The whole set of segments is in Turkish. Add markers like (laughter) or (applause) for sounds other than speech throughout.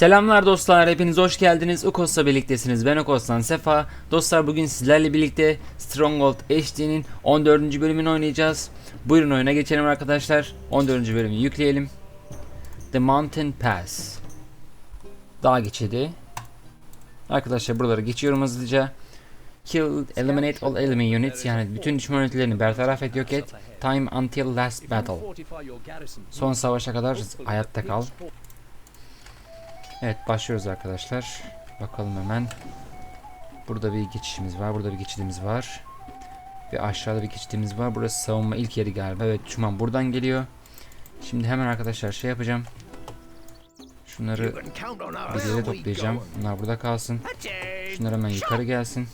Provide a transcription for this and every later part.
Selamlar dostlar, hepiniz hoş geldiniz. Ukos'la birliktesiniz. Ben Ukos'tan Sefa. Dostlar bugün sizlerle birlikte Stronghold HD'nin 14. bölümünü oynayacağız. Buyurun oyuna geçelim arkadaşlar. 14. bölümü yükleyelim. The Mountain Pass. Dağ geçidi. Arkadaşlar buraları geçiyorum hızlıca. Kill, eliminate all enemy units yani bütün düşman ünitelerini bertaraf et yok et. Time until last battle. Son savaşa kadar hayatta kal. Evet başlıyoruz arkadaşlar. Bakalım hemen. Burada bir geçişimiz var. Burada bir geçidimiz var. Ve aşağıda bir geçidimiz var. Burası savunma ilk yeri galiba. Evet düşman buradan geliyor. Şimdi hemen arkadaşlar şey yapacağım. Şunları bir yere toplayacağım. Bunlar burada kalsın. Şunlar hemen yukarı gelsin.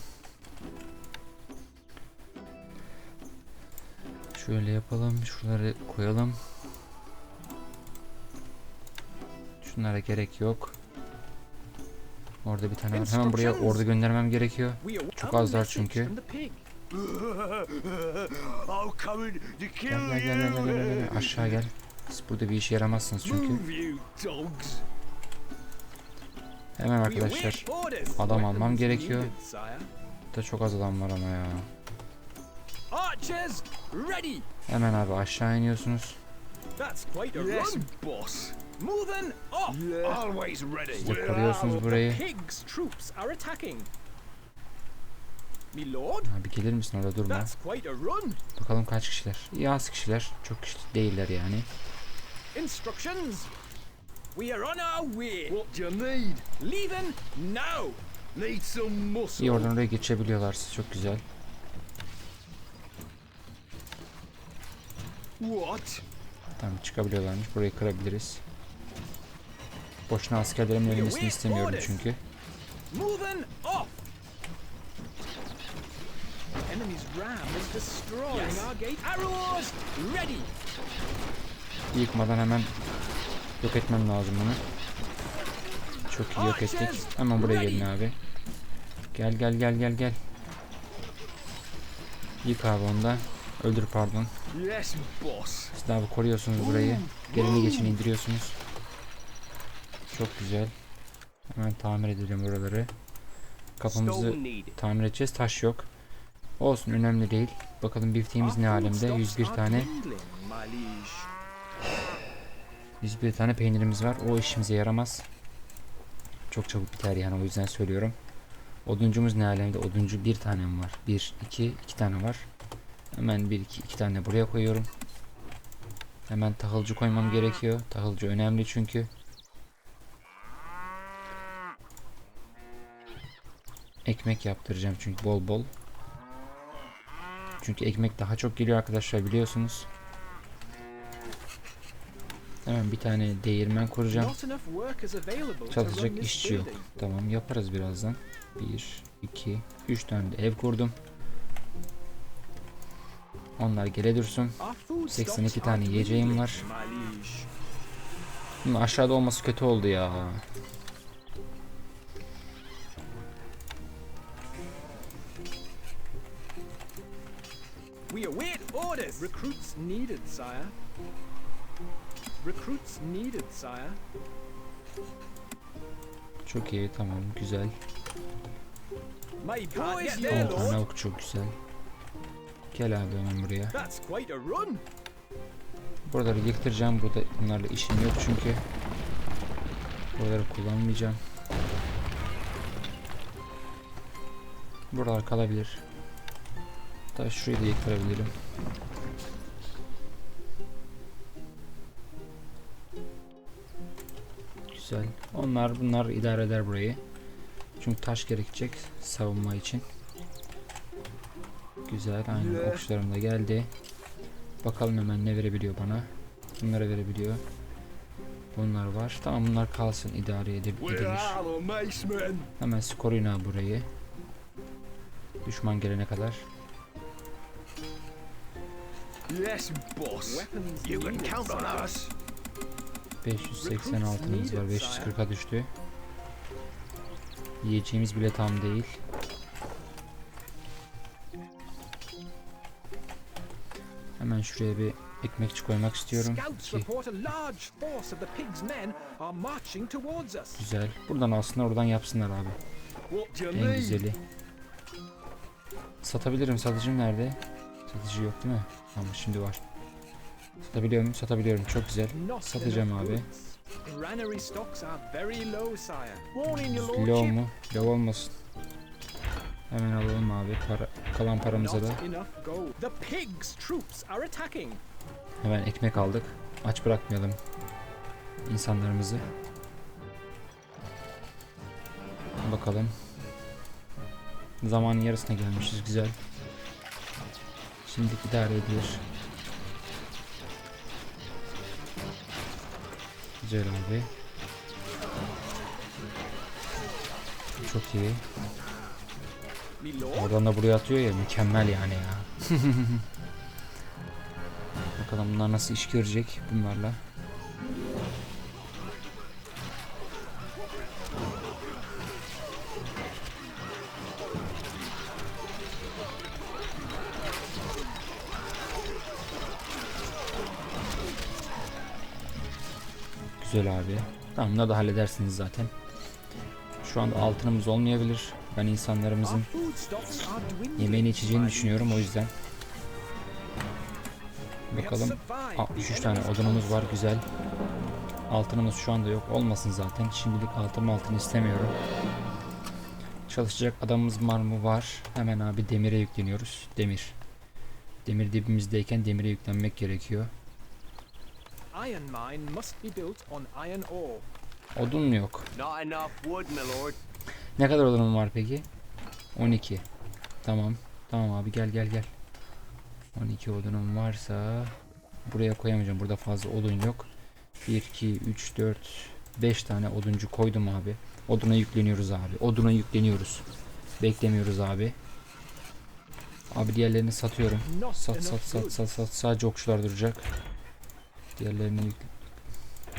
Şöyle yapalım. Şuraları koyalım. Şunlara gerek yok. Orada bir tane var. Hemen buraya ordu göndermem gerekiyor. Çok azlar çünkü. (laughs) Gel gel gel gel gel gel gel. Aşağı gel. Siz burada bir işe yaramazsınız çünkü. Hemen arkadaşlar adam almam gerekiyor. Da çok az adam var ama ya. Hemen abi aşağı iniyorsunuz. Moving off. Always ready. De koruyorsunuz burayı. Pigs' troops are attacking. My lord, Abi gelir misin orada durma. that's quite a run. Bakalım kaç kişiler. İyi az kişiler. Çok kişi değiller yani. Instructions. We are on our way. What do you need? Leaving now. Need some muscle. İyi oradan oraya geçebiliyorlar. Çok güzel. What? Tamam çıkabiliyorlarmış. Burayı kırabiliriz. Boşuna askerlerimin ölmesini istemiyorum çünkü. Moving off. Enemy's ram is destroying our gate. Arrows, ready. Yıkmadan hemen yok etmem lazım bunu. Çok iyi yok ettik. Hemen buraya gelin abi. Gel gel gel gel gel. Yık abi onu da. Öldür pardon. Yes, boss. Siz abi koruyorsunuz burayı. Gelini geçin indiriyorsunuz. Çok güzel. Hemen tamir edelim buraları. Kapımızı tamir edeceğiz. Taş yok. Olsun önemli değil. Bakalım bifteğimiz ne alemde. 101 tane 101 tane peynirimiz var. O işimize yaramaz. Çok çabuk biter yani o yüzden söylüyorum. Oduncumuz ne alemde? Oduncu bir tane mi var? Bir, iki, iki tane var. Hemen bir, iki, iki tane buraya koyuyorum. Hemen tahılcı koymam gerekiyor. Tahılcı önemli çünkü. Ekmek yaptıracağım çünkü bol bol. Çünkü ekmek daha çok geliyor arkadaşlar biliyorsunuz. Hemen bir tane değirmen kuracağım. Çalışacak işçi yok. Tamam yaparız birazdan. 1, 2, 3 tane de ev kurdum. Onlar gele dursun. 82 tane yiyeceğim var. Bunun aşağıda olması kötü oldu ya. We await orders. Recruits needed, sire. Recruits needed, sire. Çok iyi tamam güzel. My boys 10 there, lord. ok çok güzel. Gel abi hemen buraya. That's quite a run. Buraları yıktıracağım. Burada bunlarla işim yok çünkü. Buraları kullanmayacağım. Buralar kalabilir. Hatta şurayı da yıktırabilirim. Güzel. Onlar bunlar idare eder burayı. Çünkü taş gerekecek savunma için. Güzel. Aynen okçularım da geldi. Bakalım hemen ne verebiliyor bana. Bunları verebiliyor. Bunlar var. Tamam bunlar kalsın idare edip? Hemen koruyun abi burayı. Düşman gelene kadar. Yes, boss. You can count on us. 586'nımız var. 540'a düştü. Yiyeceğimiz bile tam değil. Hemen şuraya bir ekmekçi koymak istiyorum. Us. Güzel. Buradan alsınlar oradan yapsınlar abi. En güzeli. Satabilirim. Satıcım nerede? Satıcı yok değil mi? Tamam şimdi var. Satabiliyor muyum? Satabiliyorum. Çok güzel. Satacağım abi. low, mu? Low olmasın. Hemen alalım abi. Para, kalan paramıza da hemen ekmek aldık. Aç bırakmayalım insanlarımızı. Bakalım. Zamanın yarısına gelmişiz. Güzel. Şimdi idare edilir. Güzel abi. Çok iyi. Oradan da buraya atıyor ya mükemmel yani ya. (laughs) Bakalım bunlar nasıl iş görecek bunlarla. Güzel abi. Tamam bunları da halledersiniz zaten. Şu anda altınımız olmayabilir. Ben insanlarımızın. Yemeğini içeceğini düşünüyorum o yüzden. Bakalım. survived 63 the tane odunumuz var güzel. Altınımız şu anda yok. Olmasın zaten. Şimdilik altın altın istemiyorum. Çalışacak adamımız var mı? Var. Hemen abi demire yükleniyoruz. Demir. Demir dibimizdeyken demire yüklenmek gerekiyor. Iron mine must be built on iron ore. Odun mu yok? Not enough wood, my lord. Ne kadar odunum var peki? 12. Tamam. Tamam abi gel gel gel. 12 odunum varsa buraya koyamayacağım. Burada fazla odun yok. 1 2 3 4 5 tane oduncu koydum abi. Oduna yükleniyoruz abi. Oduna yükleniyoruz. Beklemiyoruz abi. Abi diğerlerini satıyorum. Sat sat sat sat sat. Sadece okçular duracak. Diğerlerini yük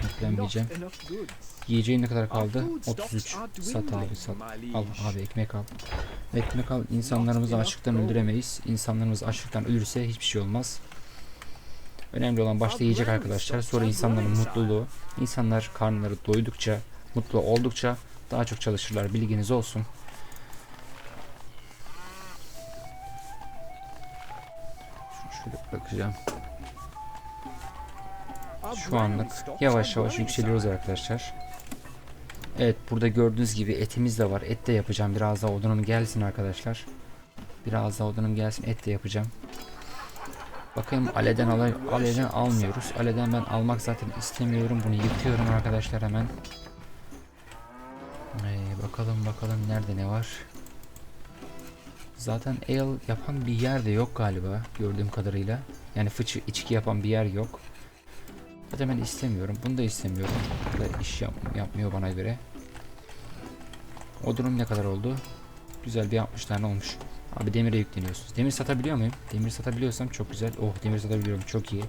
yüklenmeyeceğim. Yiyeceğin ne kadar kaldı? food stocks 33. are Sat abi sat. Al abi ekmek al. Ekmek al. İnsanlarımızı açlıktan öldüremeyiz. İnsanlarımız açlıktan ölürse hiçbir şey olmaz. Önemli olan başta yiyecek arkadaşlar. Sonra insanların mutluluğu. İnsanlar karnları doydukça, mutlu oldukça daha çok çalışırlar. Bilginiz olsun. Şöyle bakacağım. Şu anlık yavaş yavaş yükseliyoruz arkadaşlar. Evet burada gördüğünüz gibi etimiz de var. Et de yapacağım. Biraz daha odunum gelsin arkadaşlar. Biraz daha odunum gelsin. Et de yapacağım. Bakayım aleden alay aleden almıyoruz. Aleden ben almak zaten istemiyorum. Bunu yıkıyorum arkadaşlar hemen. Ee, bakalım bakalım nerede ne var. Zaten ale yapan bir yer de yok galiba gördüğüm kadarıyla. Yani fıçı içki yapan bir yer yok. Zaten ben istemiyorum. Bunu da istemiyorum. Bu da iş yap- yapmıyor bana göre. Odunum ne kadar oldu? Güzel bir 60 tane olmuş. Abi demire yükleniyorsunuz. Demir satabiliyor muyum? Demir satabiliyorsam çok güzel. Oh demir satabiliyorum. Çok iyi.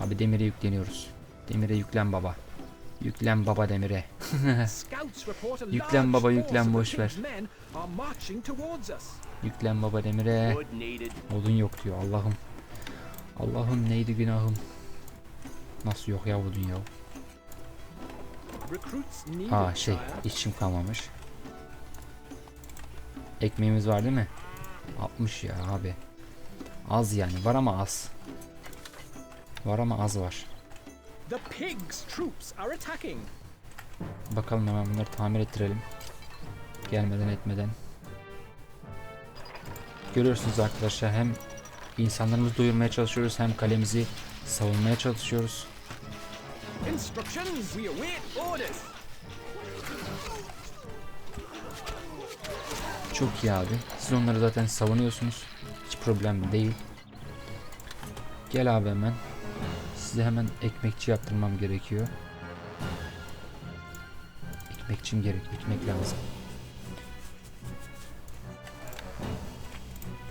Abi demire yükleniyoruz. Demire yüklen baba. Yüklen baba demire. (laughs) Yüklen baba, yüklen, boş ver. Yüklen baba demire. Odun yok diyor Allah'ım. Allah'ım neydi günahım? Nasıl yok ya odun ya? Recruits needed, Aa şey işçim kalmamış. Ekmeğimiz var değil mi? 60 ya abi. Az yani var ama az. Var ama az var. The pigs' troops are attacking. Bakalım hemen bunları tamir ettirelim. Gelmeden etmeden. Görüyorsunuz arkadaşlar hem insanlarımızı doyurmaya çalışıyoruz hem kalemizi savunmaya çalışıyoruz. Instructions, we await orders. Çok iyi abi. Siz onları zaten savunuyorsunuz. Hiç problem değil. Gel abi hemen. Size hemen ekmekçi yaptırmam gerekiyor. Ekmekçim gerek. Ekmek lazım.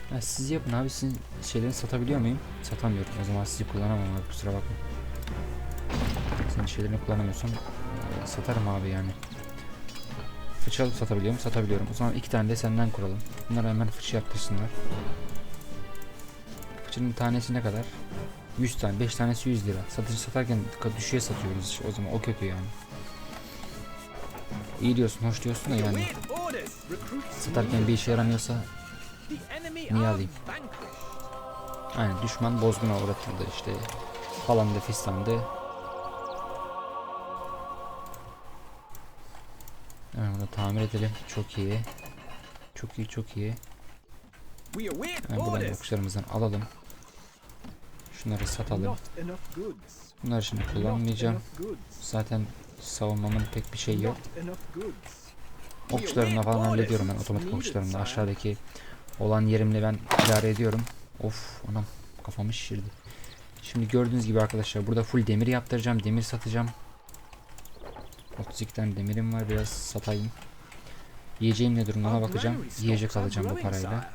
Ha, siz yapın abi. Sizin şeyleri satabiliyor muyum? Satamıyorum. O zaman sizi kullanamam abi. Kusura bakma. Şeylerini kullanamıyorsam e, satarım abi yani. Fıçı alıp satabiliyorum. Satabiliyorum. O zaman iki tane de senden kuralım. Bunları hemen fıçı yaptırsınlar. Fıçının tanesi ne kadar? 100 tane 5 tanesi 100 lira. Satıcı satarken düşüğe satıyoruz o zaman o kötü yani. İyi diyorsun hoş diyorsun da yani satarken bir işe yaramıyorsa Niye alayım? Aynen düşman bozguna uğratıldı işte falan da fistandı. Hemen bunu tamir edelim. Çok iyi. Çok iyi çok iyi. Hemen buradan okçularımızdan alalım. Şunları satalım. Bunları şimdi kullanmayacağım. Zaten savunmamın pek bir şey yok. Okçularımla falan hallediyorum ben otomatik okçularımla. Aşağıdaki olan yerimle ben idare ediyorum. Of anam kafamı şişirdi. Şimdi gördüğünüz gibi arkadaşlar burada full demir yaptıracağım. Demir satacağım. 32 tane demirim var biraz satayım. Yiyeceğim ne durumda ona bakacağım. Yiyecek alacağım bu parayla.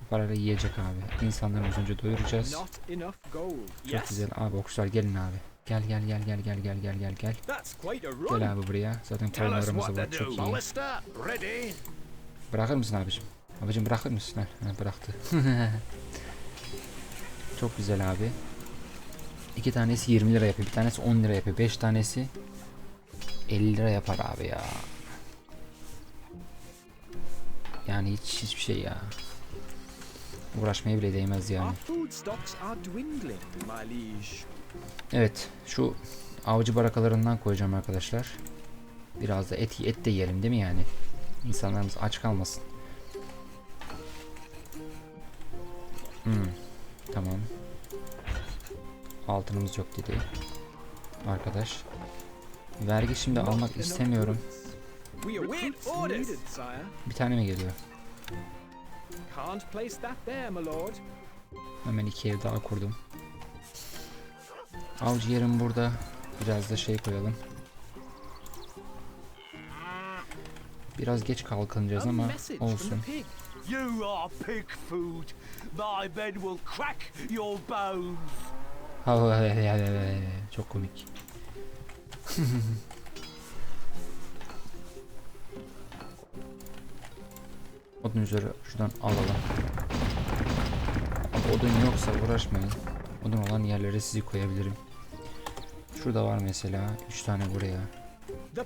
Bu parayla yiyecek abi. İnsanları az önce doyuracağız. Çok güzel abi okçular gelin abi. Gel gel gel gel gel gel gel gel gel. Gel abi buraya. Zaten to var çok iyi. Bırakır mısın abicim? Abicim bırakır mısın? Ha, bıraktı. (laughs) Çok güzel abi. İki tanesi 20 lira yapıyor. Bir tanesi 10 lira yapıyor. 5 tanesi 50 lira yapar abi ya. Yani hiç hiçbir şey ya. Uğraşmaya bile değmez yani. Evet şu avcı barakalarından koyacağım arkadaşlar. Biraz da et, et de yiyelim değil mi yani? İnsanlarımız aç kalmasın. Hmm, tamam. Altınımız yok dedi. Arkadaş. Vergi şimdi almak istemiyorum. Bir tane mi geliyor? Hemen iki ev daha kurdum. Avcı yerim burada. Biraz da şey koyalım. Biraz geç kalkınacağız ama olsun. Çok komik. (laughs) Odun üzeri şuradan alalım. Abi odun yoksa uğraşmayın. Odun olan yerlere sizi koyabilirim. Şurada var mesela. 3 tane buraya. Burada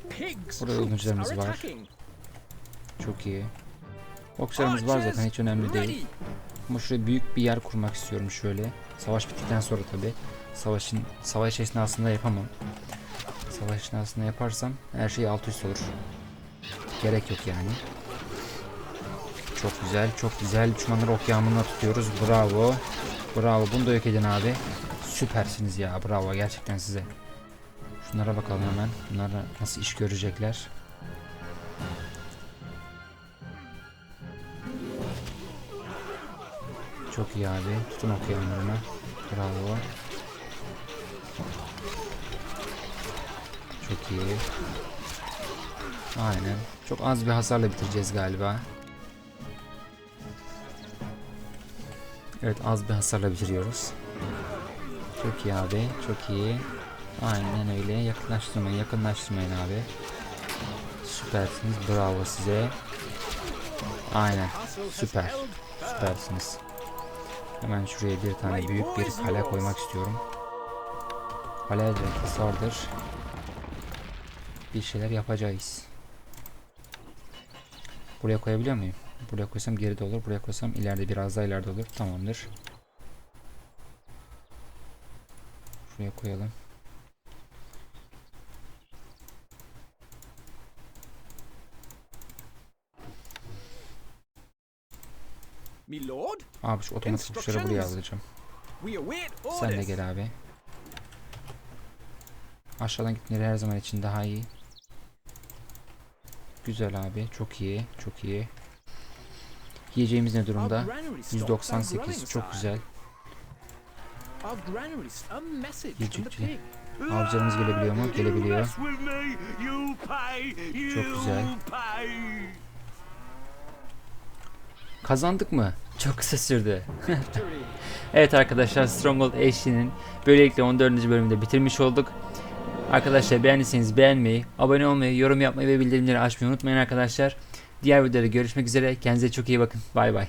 are var. Çok iyi. Okçularımız var zaten hiç önemli değil. Ama şuraya büyük bir yer kurmak istiyorum şöyle. Savaş bittikten sonra tabi. Savaşın savaş esnasında yapamam. Savaş esnasında yaparsam her şey alt üst olur. Gerek yok yani. Çok güzel, çok güzel. Düşmanları ok tutuyoruz. Bravo. Bravo. Bunu da yok edin abi. Süpersiniz ya. Bravo gerçekten size. Şunlara bakalım hemen. Bunlar nasıl iş görecekler. Çok iyi abi. Tutun ok. Bravo. İyi. Aynen. Çok az bir hasarla bitireceğiz galiba. Evet az bir hasarla bitiriyoruz. Çok iyi abi. Çok iyi. Aynen öyle. Yakınlaştırmayın. Yakınlaştırmayın abi. Süpersiniz. Bravo size. Aynen. Süper. Süpersiniz. Hemen şuraya bir tane büyük bir kale koymak istiyorum. Kale de kısardır. Bir şeyler yapacağız. Buraya koyabiliyor muyum? Buraya koysam geride olur. Buraya koysam ileride biraz daha ileride olur. Tamamdır. Şuraya koyalım. My lord, Abi şu otomatik uçları buraya alacağım. Sen de gel abi. Aşağıdan gitmeleri her zaman için daha iyi. Güzel abi. Çok iyi. Çok iyi. Yiyeceğimiz ne durumda? 198. Çok güzel. Yiyecek. Avcılarımız gelebiliyor mu? Gelebiliyor. Çok güzel. Kazandık mı? Çok kısa sürdü. (laughs) evet arkadaşlar Stronghold Ashley'nin böylelikle 14. bölümde bitirmiş olduk. Arkadaşlar beğendiyseniz beğenmeyi, abone olmayı, yorum yapmayı ve bildirimleri açmayı unutmayın arkadaşlar. Diğer videoda görüşmek üzere. Kendinize çok iyi bakın. Bay bay.